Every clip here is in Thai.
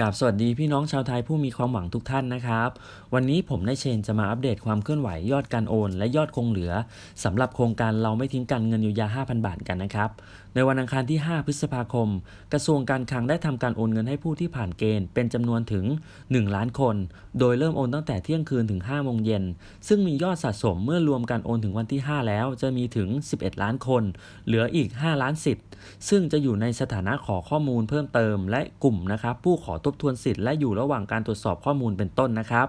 กับสวัสดีพี่น้องชาวไทยผู้มีความหวังทุกท่านนะครับ วันนี้ผมนายเชนจะมาอัปเดตความเคลื่อนไหวยอดการโอน และยอดคงเหลือสำหรับโครงการเราไม่ทิ้งกันเงินเยียวยา 5,000 บาทกันนะครับ ในวันอังคารที่ 5 พฤษภาคม กระทรวงการคลังได้ทำการโอนเงินให้ผู้ที่ผ่านเกณฑ์ เป็นจำนวนถึง 1 ล้านคน โดยเริ่มโอนตั้งแต่เที่ยงคืนถึง5โมงเย็นซึ่งมียอดสะสมเมื่อรวมการโอนถึงวันที่ 5 แล้ว จะมีถึง 11 ล้านคน เหลืออีก 5 ล้านสิทธิ์ซึ่งจะอยู่ในสถานะขอข้อมูลเพิ่มเติม และกลุ่มนะครับผู้ขอทบทวนสิทธิ์และอยู่ระหว่างการตรวจสอบข้อมูลเป็นต้นนะครับ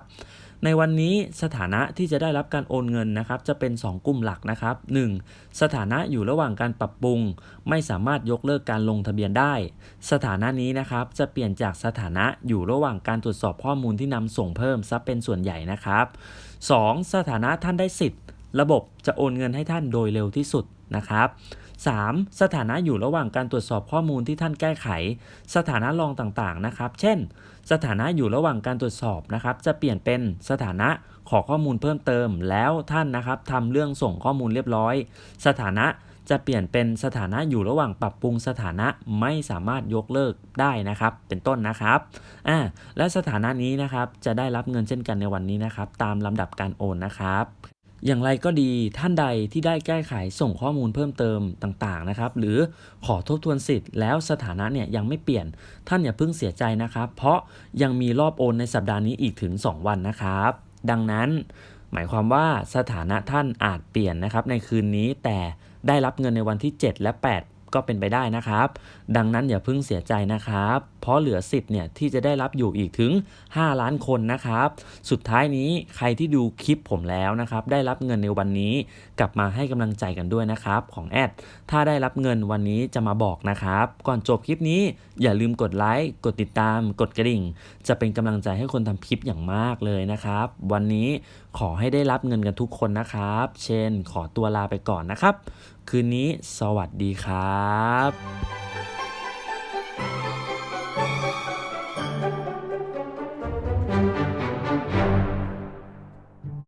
ในวันนี้สถานะที่จะได้รับการโอนเงินนะครับ จะเป็น 2 กลุ่มหลักนะครับ 1. สถานะอยู่ระหว่างการปรับปรุง ไม่สามารถยกเลิกการลงทะเบียนได้ สถานะนี้นะครับจะเปลี่ยนจากสถานะอยู่ระหว่างการตรวจสอบข้อมูลที่นำส่งเพิ่มซะเป็นส่วนใหญ่นะครับ 2. สถานะท่านได้สิทธิ์ ระบบจะโอนเงินให้ท่านโดยเร็วที่สุดนะครับ 3. สถานะอยู่ระหว่างการตรวจสอบข้อมูลที่ท่านแก้ไข สถานะรองต่างๆนะครับ เช่น สถานะอยู่ระหว่างการตรวจสอบนะครับ จะเปลี่ยนเป็นสถานะขอข้อมูลเพิ่มเติม แล้วท่านนะครับทำเรื่องส่งข้อมูลเรียบร้อย สถานะจะเปลี่ยนเป็นสถานะอยู่ระหว่างปรับปรุงสถานะไม่สามารถยกเลิกได้นะครับ เป็นต้นนะครับอ่าและสถานะนี้นะครับจะได้รับเงินเช่นกันในวันนี้นะครับ ตามลำดับการโอนนะครับ อย่างไรก็ดีท่านใดที่ได้แก้ไขส่งข้อมูลเพิ่มเติมต่างๆนะครับ หรือขอทบทวนสิทธิ์แล้วสถานะเนี่ยยังไม่เปลี่ยนท่านอย่าเพิ่งเสียใจนะครับ เพราะยังมีรอบโอนในสัปดาห์นี้อีกถึง 2 วันนะครับ ดังนั้น หมายความว่าสถานะท่านอาจเปลี่ยนนะครับในคืนนี้แต่ได้รับเงินในวันที่ 7 และ 8 ก็เป็นไปได้นะครับ ดังนั้นอย่าเพิ่งเสียใจนะครับ เพราะเหลือสิทธิ์เนี่ยที่จะได้รับอยู่อีกถึง 5 ล้านคนนะครับ สุดท้ายนี้ใครที่ดูคลิปผมแล้วนะครับ ได้รับเงินในวันนี้ กลับมาให้กำลังใจกันด้วยนะครับ ของแอด ถ้าได้รับเงินวันนี้จะมาบอกนะครับ ก่อนจบคลิปนี้อย่าลืมกดไลค์ กดติดตาม กดกระดิ่ง จะเป็นกำลังใจให้คนทำคลิปอย่างมากเลยนะครับ วันนี้ขอให้ได้รับเงินกันทุกคนนะครับ เช่นขอตัวลาไปก่อนนะครับ คืนนี้สวัสดีครับ